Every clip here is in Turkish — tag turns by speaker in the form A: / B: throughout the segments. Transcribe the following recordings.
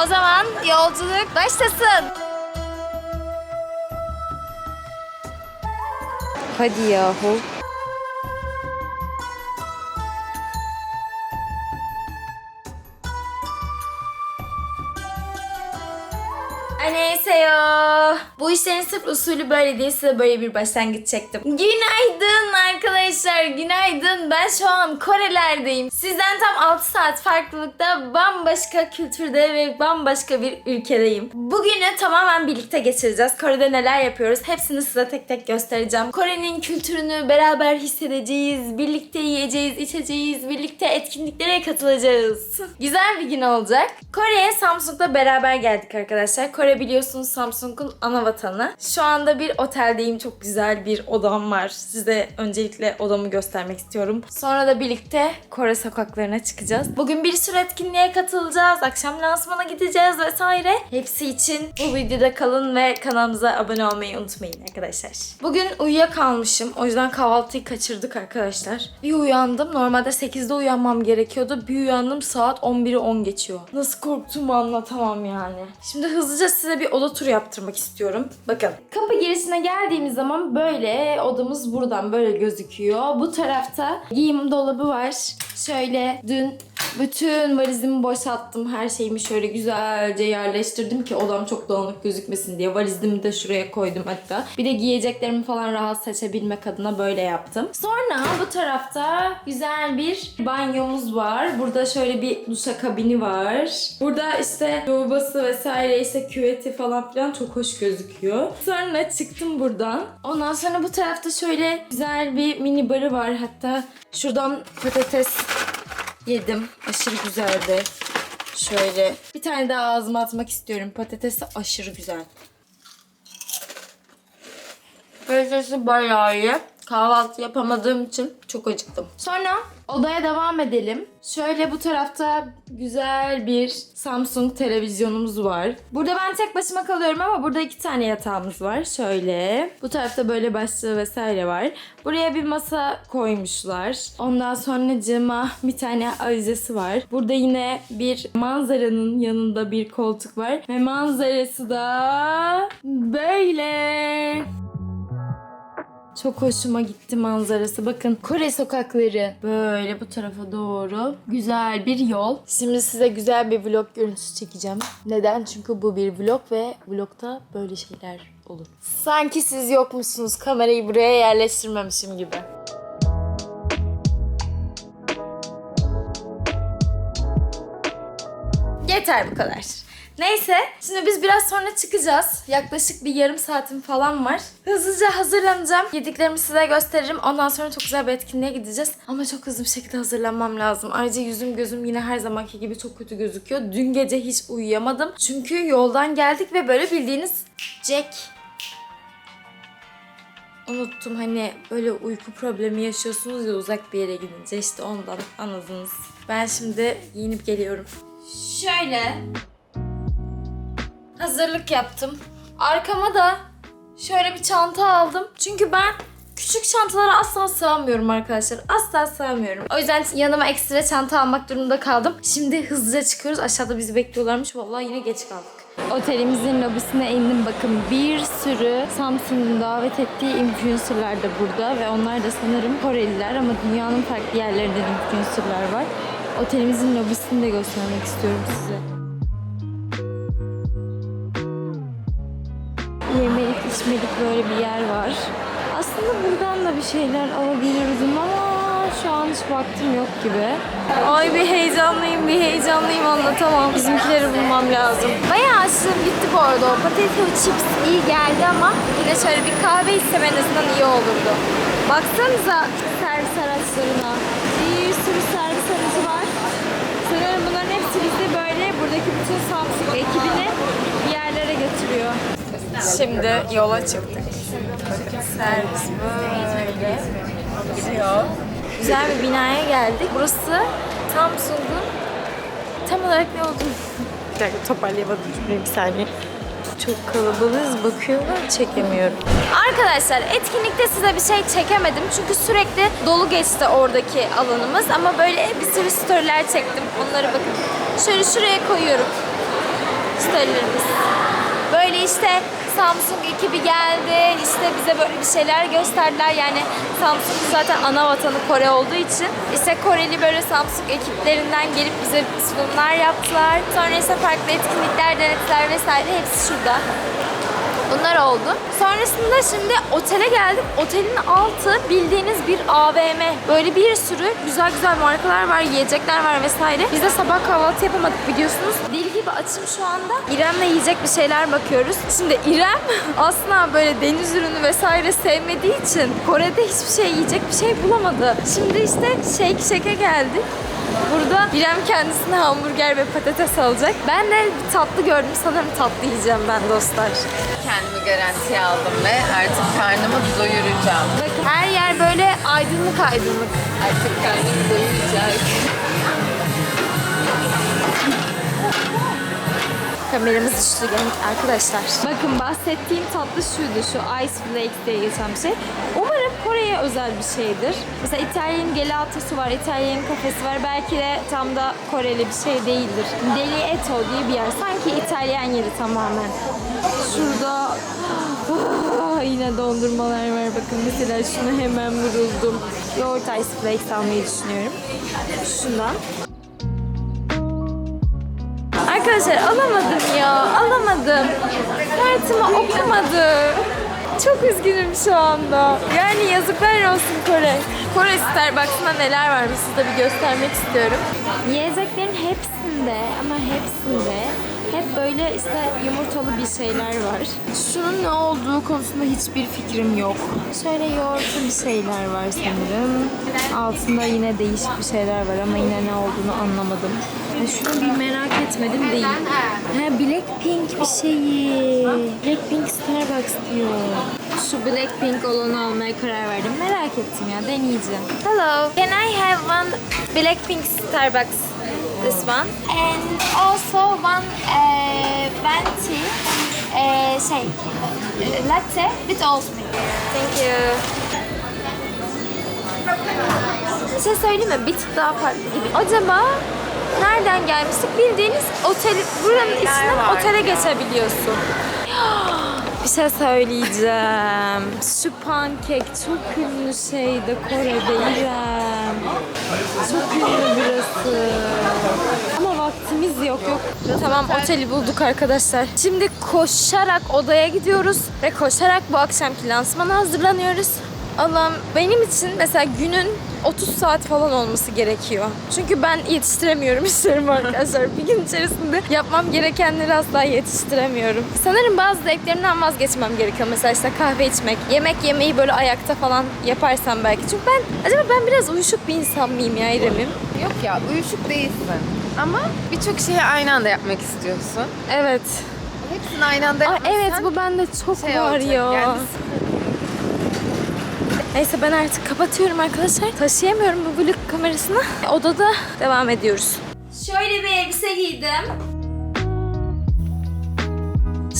A: O zaman yolculuk başlasın. Hadi yahu. Annyeonghaseyo. Bu işlerin sırf usulü böyle değil size böyle bir başlangıç çektim. Günaydın arkadaşlar günaydın. Ben şu an Korelerdeyim. Sizden tam 6 saat farklılıkta bambaşka kültürde ve bambaşka bir ülkedeyim. Bugünü tamamen birlikte geçireceğiz. Kore'de neler yapıyoruz hepsini size tek tek göstereceğim. Kore'nin kültürünü beraber hissedeceğiz. Birlikte yiyeceğiz, içeceğiz. Birlikte etkinliklere katılacağız. Güzel bir gün olacak. Kore'ye Samsung'la beraber geldik arkadaşlar. Kore biliyorsunuz Samsung'un ana vatanı. Şu anda bir oteldeyim. Çok güzel bir odam var. Size öncelikle odamı göstermek istiyorum. Sonra da birlikte Kore sokaklarına çıkacağız. Bugün bir sürü etkinliğe katılacağız. Akşam lansmana gideceğiz vesaire. Hepsi için bu videoda kalın ve kanalımıza abone olmayı unutmayın arkadaşlar. Bugün uyuyakalmışım. O yüzden kahvaltıyı kaçırdık arkadaşlar. Bir uyandım. Normalde 8'de uyanmam gerekiyordu. Bir uyandım saat 11'i 10 geçiyor. Nasıl korktuğumu anlatamam yani. Şimdi hızlıca size bir oda turu yaptırmak istiyorum. Bakın. Kapı girişine geldiğimiz zaman böyle odamız buradan böyle gözüküyor. Bu tarafta giyim dolabı var. Şöyle dün bütün valizimi boşalttım. Her şeyimi şöyle güzelce yerleştirdim ki odam çok dağınık gözükmesin diye. Valizimi de şuraya koydum hatta. Bir de giyeceklerimi falan rahat seçebilmek adına böyle yaptım. Sonra bu tarafta güzel bir banyomuz var. Burada şöyle bir duşakabini var. Burada işte lavabası vesaire işte küveti falan filan çok hoş gözüküyor. Sonra çıktım buradan. Ondan sonra bu tarafta şöyle güzel bir mini barı var. Hatta şuradan patates yedim. Aşırı güzeldi. Şöyle bir tane daha ağzıma atmak istiyorum. Patatesi aşırı güzel. Patatesi bayağı iyi. Kahvaltı yapamadığım için çok acıktım. Sonra odaya devam edelim. Şöyle bu tarafta güzel bir Samsung televizyonumuz var. Burada ben tek başıma kalıyorum ama burada iki tane yatağımız var. Şöyle. Bu tarafta böyle başlığı vesaire var. Buraya bir masa koymuşlar. Ondan sonra cama bir tane avizesi var. Burada yine bir manzaranın yanında bir koltuk var. Ve manzarası da böyle. Çok hoşuma gitti manzarası. Bakın Kore sokakları böyle bu tarafa doğru güzel bir yol. Şimdi size güzel bir vlog görüntüsü çekeceğim. Neden? Çünkü bu bir vlog ve vlogta böyle şeyler olur. Sanki siz yokmuşsunuz. Kamerayı buraya yerleştirmemişim gibi. Yeter bu kadar. Neyse, şimdi biz biraz sonra çıkacağız. Yaklaşık bir yarım saatim falan var. Hızlıca hazırlanacağım. Yediklerimi size gösteririm. Ondan sonra çok güzel bir etkinliğe gideceğiz. Ama çok hızlı bir şekilde hazırlanmam lazım. Ayrıca yüzüm gözüm yine her zamanki gibi çok kötü gözüküyor. Dün gece hiç uyuyamadım. Çünkü yoldan geldik ve böyle bildiğiniz Jack Unuttum hani böyle uyku problemi yaşıyorsunuz ya uzak bir yere gidince işte ondan anladınız. Ben şimdi giyinip geliyorum. Şöyle hazırlık yaptım. Arkama da şöyle bir çanta aldım. Çünkü ben küçük çantalara asla sığamıyorum arkadaşlar. Asla sığamıyorum. O yüzden yanıma ekstra çanta almak durumunda kaldım. Şimdi hızlıca çıkıyoruz. Aşağıda bizi bekliyorlarmış. Vallahi yine geç kaldık. Otelimizin lobisine indim bakın bir sürü Samsung'un davet ettiği influencerlar da burada ve onlar da sanırım Koreliler ama dünyanın farklı yerlerinden influencerlar var. Otelimizin lobisini de göstermek istiyorum size. İçmelik böyle bir yer var. Aslında buradan da bir şeyler alabilirdim ama şu an hiç vaktim yok gibi. Ay bir heyecanlıyım, bir heyecanlıyım anlatamam. Bizimkileri bulmam lazım. Bayağı açlığım gitti bu arada. O potato chips iyi geldi ama yine şöyle bir kahve içsem en azından iyi olurdu. Baksanıza servis araçlarına. Bir sürü servis aracı var. Sanırım bunların hepsi bizi böyle buradaki bütün Samsung ekibini bir yerlere götürüyor. Şimdi yola çıktık. Servis böyle gidiyor. Güzel bir binaya geldik. Burası Samsung'un tam olarak ne olduğunu bir dakika toparlayamadım cümleyi bir saniye. Çok kalabalığız bakıyorlar çekemiyorum. Arkadaşlar etkinlikte size bir şey çekemedim çünkü sürekli dolu geçti oradaki alanımız ama böyle bir sürü storyler çektim. Onları bakın şöyle şuraya koyuyorum. müşterilerimiz. Böyle işte Samsung ekibi geldi. işte bize böyle bir şeyler gösterdiler. Yani Samsung zaten ana vatanı Kore olduğu için işte Koreli böyle Samsung ekiplerinden gelip bize sunumlar yaptılar. Sonra ise farklı etkinlikler denettiler vesaire. Hepsi şurada. Bunlar oldu. Sonrasında şimdi otele geldik. Otelin altı bildiğiniz bir AVM. Böyle bir sürü güzel güzel markalar var, yiyecekler var vesaire. Biz de sabah kahvaltı yapamadık biliyorsunuz. Deli gibi açım şu anda. İrem'le yiyecek bir şeyler bakıyoruz. Şimdi İrem asla böyle deniz ürünü vesaire sevmediği için Kore'de hiçbir şey yiyecek bir şey bulamadı. Şimdi işte Shake Shack'e geldik. Burada İrem kendisine hamburger ve patates alacak. Ben de bir tatlı gördüm. Sanırım tatlı yiyeceğim ben dostlar.
B: Kendimi garantiye aldım ve artık karnımı doyuracağım.
A: Bakın her yer böyle aydınlık aydınlık.
B: Artık karnımı doyuracak.
A: Kameramız düştü genç arkadaşlar. Bakın bahsettiğim tatlı şuydu şu Ice Flakes diye geçen bir şey. Umarım Kore'ye özel bir şeydir. Mesela İtalyan gelatosu var, İtalyan kafesi var. Belki de tam da Koreli bir şey değildir. Deli Eto diye bir yer. Sanki İtalyan yeri tamamen. Şurada Ah, yine dondurmalar var. Bakın mesela şunu hemen vuruldum. Yoğurt Ice Flakes almayı düşünüyorum. Şundan. Arkadaşlar alamadım ya. Alamadım. Kartımı okumadı. Çok üzgünüm şu anda. Yani yazıklar olsun Kore. Kore Starbucks'ta neler varmış size bir göstermek istiyorum. Yiyeceklerin hepsinde ama hepsinde hep böyle işte yumurtalı bir şeyler var. Şunun ne olduğu konusunda hiçbir fikrim yok. Şöyle yoğurtlu bir şeyler var sanırım. Altında yine değişik bir şeyler var ama yine ne olduğunu anlamadım. Ya şunu bir merak etmedim değil. Ha Blackpink bir şeyi. Blackpink Starbucks diyor. Şu Blackpink olanı almaya karar verdim. Merak ettim ya deneyeceğim. Hello. Can I have one Blackpink Starbucks? This one. And also one uh, venti uh, şey uh, latte with oat milk. Thank you. Bir şey söyleyeyim mi? Bir tık daha farklı gibi. Acaba nereden gelmiştik? Bildiğiniz otel, buranın içinden otele geçebiliyorsun. Bir şey söyleyeceğim. Şu pankek çok ünlü şeyde Kore'de İrem. Çok ünlü burası. Ama vaktimiz yok yok. Tamam oteli bulduk arkadaşlar. Şimdi koşarak odaya gidiyoruz ve koşarak bu akşamki lansmana hazırlanıyoruz. Allah'ım benim için mesela günün 30 saat falan olması gerekiyor. Çünkü ben yetiştiremiyorum işlerimi arkadaşlar. Bir gün içerisinde yapmam gerekenleri asla yetiştiremiyorum. Sanırım bazı zevklerimden vazgeçmem gerekiyor. Mesela işte kahve içmek, yemek yemeyi böyle ayakta falan yaparsam belki. Çünkü ben, acaba ben biraz uyuşuk bir insan mıyım ya İrem'im?
B: Yok ya uyuşuk değilsin. Ama birçok şeyi aynı anda yapmak istiyorsun.
A: Evet.
B: Hepsini aynı anda
A: Aa,
B: yapmazsan
A: evet bu bende çok
B: şey
A: var
B: olacak,
A: ya.
B: yani
A: Neyse ben artık kapatıyorum arkadaşlar. Taşıyamıyorum bu vlog kamerasını. Odada devam ediyoruz. Şöyle bir elbise giydim.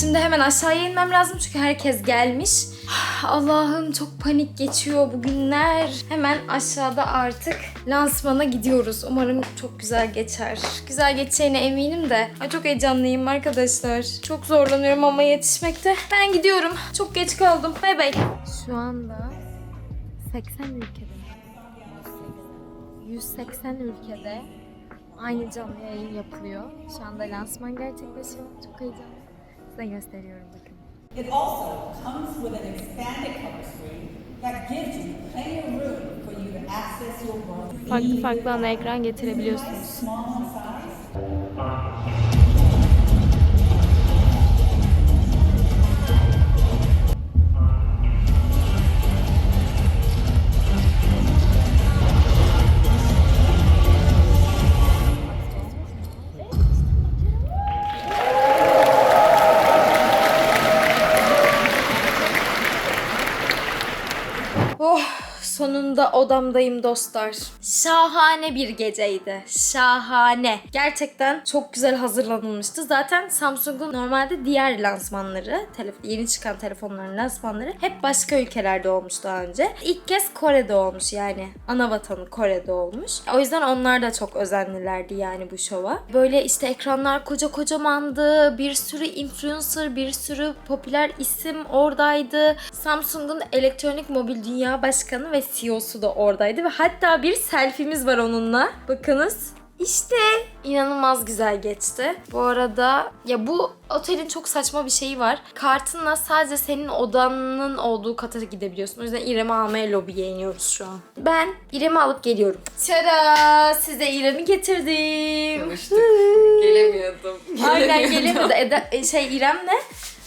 A: Şimdi hemen aşağıya inmem lazım çünkü herkes gelmiş. Allah'ım çok panik geçiyor bugünler. Hemen aşağıda artık lansmana gidiyoruz. Umarım çok güzel geçer. Güzel geçeceğine eminim de. Ay çok heyecanlıyım arkadaşlar. Çok zorlanıyorum ama yetişmekte. Ben gidiyorum. Çok geç kaldım. Bay bay. Şu anda 80 ülkede 180 ülkede aynı canlı yayın yapılıyor. Şu anda lansman gerçekleşiyor. Çok heyecanlı. Size gösteriyorum bakın.
C: It also comes with an expanded cover screen that gives you plenty of room for you to access your work.
A: Farklı farklı ana ekran getirebiliyorsunuz. Sonunda odamdayım dostlar. Şahane bir geceydi. Şahane. Gerçekten çok güzel hazırlanılmıştı. Zaten Samsung'un normalde diğer lansmanları, yeni çıkan telefonların lansmanları hep başka ülkelerde olmuş daha önce. İlk kez Kore'de olmuş yani. Ana vatanı Kore'de olmuş. O yüzden onlar da çok özenlilerdi yani bu şova. Böyle işte ekranlar koca kocamandı. Bir sürü influencer, bir sürü popüler isim oradaydı. Samsung'un elektronik mobil dünya başkanı ve CEO'su da oradaydı ve hatta bir selfie'miz var onunla. Bakınız. İşte inanılmaz güzel geçti. Bu arada ya bu otelin çok saçma bir şeyi var. Kartınla sadece senin odanın olduğu kata gidebiliyorsun. O yüzden İrem'i almaya lobiye iniyoruz şu an. Ben İrem'i alıp geliyorum. Tada! Size İrem'i getirdim.
B: Konuştuk. Gelemiyordum.
A: Aynen gelemedi. Eda, e, şey İrem'le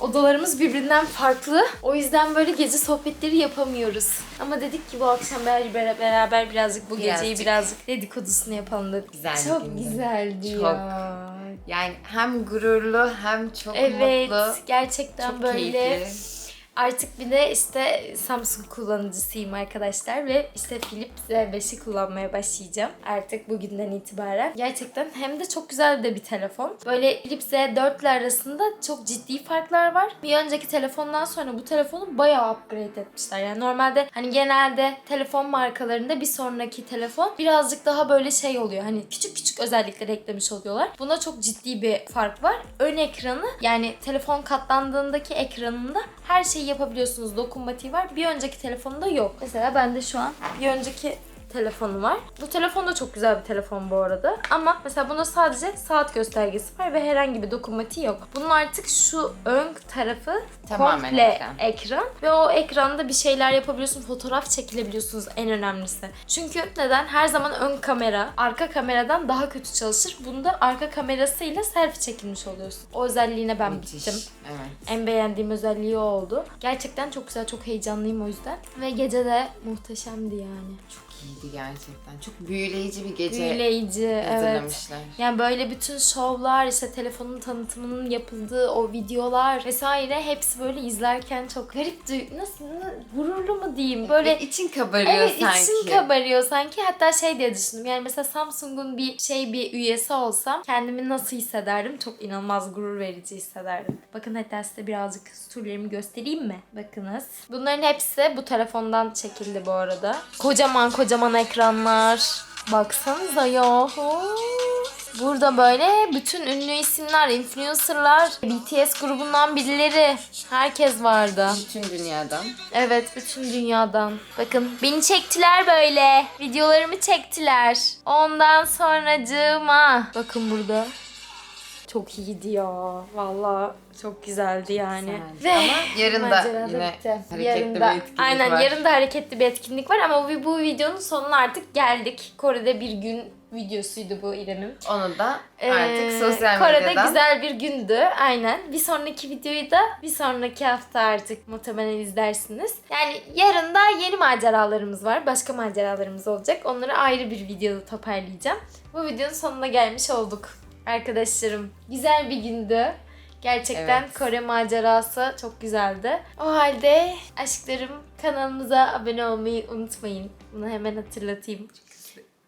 A: odalarımız birbirinden farklı. O yüzden böyle gece sohbetleri yapamıyoruz. Ama dedik ki bu akşam beraber, beraber birazcık bu geceyi
B: Birazcık.
A: birazcık dedikodusunu yapalım dedik.
B: Güzel
A: Çok
B: gündü.
A: güzeldi
B: Çok.
A: ya.
B: Yani hem gururlu hem çok
A: Evet,
B: mutlu.
A: gerçekten
B: Çok
A: böyle
B: keyifli.
A: Artık bir de işte Samsung kullanıcısıyım arkadaşlar ve işte Philips Z5'i kullanmaya başlayacağım artık bugünden itibaren. Gerçekten hem de çok güzel de bir telefon. Böyle Philips Z4 ile arasında çok ciddi farklar var. Bir önceki telefondan sonra bu telefonu bayağı upgrade etmişler. Yani normalde hani genelde telefon markalarında bir sonraki telefon birazcık daha böyle şey oluyor. Hani küçük küçük özellikler eklemiş oluyorlar. Buna çok ciddi bir fark var. Ön ekranı yani telefon katlandığındaki ekranında her şeyi yapabiliyorsunuz. Dokunmatiği var. Bir önceki telefonda yok. Mesela bende şu an bir önceki telefonu var. Bu telefon da çok güzel bir telefon bu arada. Ama mesela bunda sadece saat göstergesi var ve herhangi bir dokunmatiği yok. Bunun artık şu ön tarafı
B: Tamamen
A: komple
B: ekran.
A: ekran. Ve o ekranda bir şeyler yapabiliyorsun. Fotoğraf çekilebiliyorsunuz en önemlisi. Çünkü neden? Her zaman ön kamera arka kameradan daha kötü çalışır. Bunda arka kamerasıyla selfie çekilmiş oluyorsun. O özelliğine ben
B: Müthiş.
A: bittim.
B: Evet.
A: En beğendiğim özelliği o oldu. Gerçekten çok güzel, çok heyecanlıyım o yüzden. Ve gece de muhteşemdi yani.
B: Çok iyiydi gerçekten. Çok büyüleyici bir gece
A: Büyüleyici, evet.
B: hazırlamışlar.
A: Yani böyle bütün şovlar, işte telefonun tanıtımının yapıldığı o videolar vesaire hepsi böyle izlerken çok garip duy- nasıl na- gururlu mu diyeyim? Böyle
B: Böyle için kabarıyor
A: Evet
B: sanki.
A: içim kabarıyor sanki. Hatta şey diye düşündüm. Yani mesela Samsung'un bir şey bir üyesi olsam kendimi nasıl hissederdim? Çok inanılmaz gurur verici hissederdim. Bakın hatta size birazcık storylerimi göstereyim mi? Bakınız. Bunların hepsi bu telefondan çekildi bu arada. Kocaman kocaman ekranlar. Baksanıza ya. Burada böyle bütün ünlü isimler, influencerlar, BTS grubundan birileri. Herkes vardı.
B: Bütün dünyadan.
A: Evet bütün dünyadan. Bakın beni çektiler böyle. Videolarımı çektiler. Ondan sonracığıma. Bakın burada. Çok iyiydi ya. Valla çok güzeldi yani.
B: Güzeldi. Ama yarın da yine
A: bitti.
B: hareketli
A: Yarın
B: bir
A: da-
B: etkinlik
A: Aynen
B: var.
A: yarın da hareketli bir etkinlik var ama bu, bu videonun sonuna artık geldik. Kore'de bir gün videosuydu bu İrem'im.
B: Onu da
A: Ee,
B: artık sosyal
A: Kore'de
B: medyadan
A: güzel bir gündü. Aynen. Bir sonraki videoyu da bir sonraki hafta artık muhtemelen izlersiniz. Yani yarın da yeni maceralarımız var. Başka maceralarımız olacak. Onları ayrı bir videoda toparlayacağım. Bu videonun sonuna gelmiş olduk arkadaşlarım. Güzel bir gündü. Gerçekten
B: Evet.
A: Kore macerası çok güzeldi. O halde aşklarım kanalımıza abone olmayı unutmayın. Bunu hemen hatırlatayım.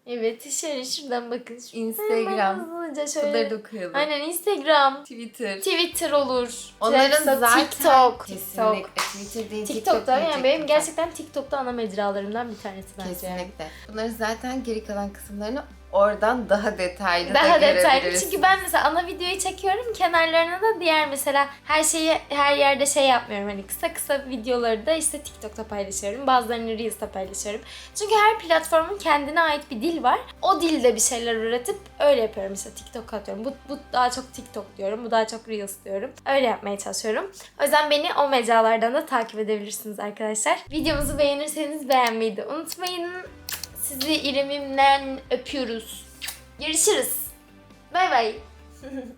A: Evet şöyle şuradan bakın.
B: Instagram.
A: Hemen hızlıca şöyle.
B: Bunları da okuyalım.
A: Aynen Instagram,
B: Twitter.
A: Twitter olur.
B: Onların
A: Threads,
B: zaten
A: TikTok. TikTok.
B: Twitter değil
A: TikTok'ta yani
B: diyecektim
A: benim
B: ben.
A: gerçekten TikTok'ta ana mecralarımdan bir tanesi bence.
B: Kesinlikle. Bunların zaten geri kalan kısımlarını oradan daha detaylı da
A: Daha detaylı.
B: görebiliriz.
A: Çünkü ben mesela ana videoyu çekiyorum. Kenarlarına da diğer mesela her şeyi her yerde şey yapmıyorum. Hani kısa kısa videoları da işte TikTok'ta paylaşıyorum. Bazılarını Reels'ta paylaşıyorum. Çünkü her platformun kendine ait bir dil var. O dilde bir şeyler üretip öyle yapıyorum. Mesela TikTok atıyorum. Bu, bu daha çok TikTok diyorum. Bu daha çok Reels diyorum. Öyle yapmaya çalışıyorum. O yüzden beni o mecralardan da takip edebilirsiniz arkadaşlar. Videomuzu beğenirseniz beğenmeyi de unutmayın. Sizi İrem'imden öpüyoruz. Görüşürüz. Bay bay.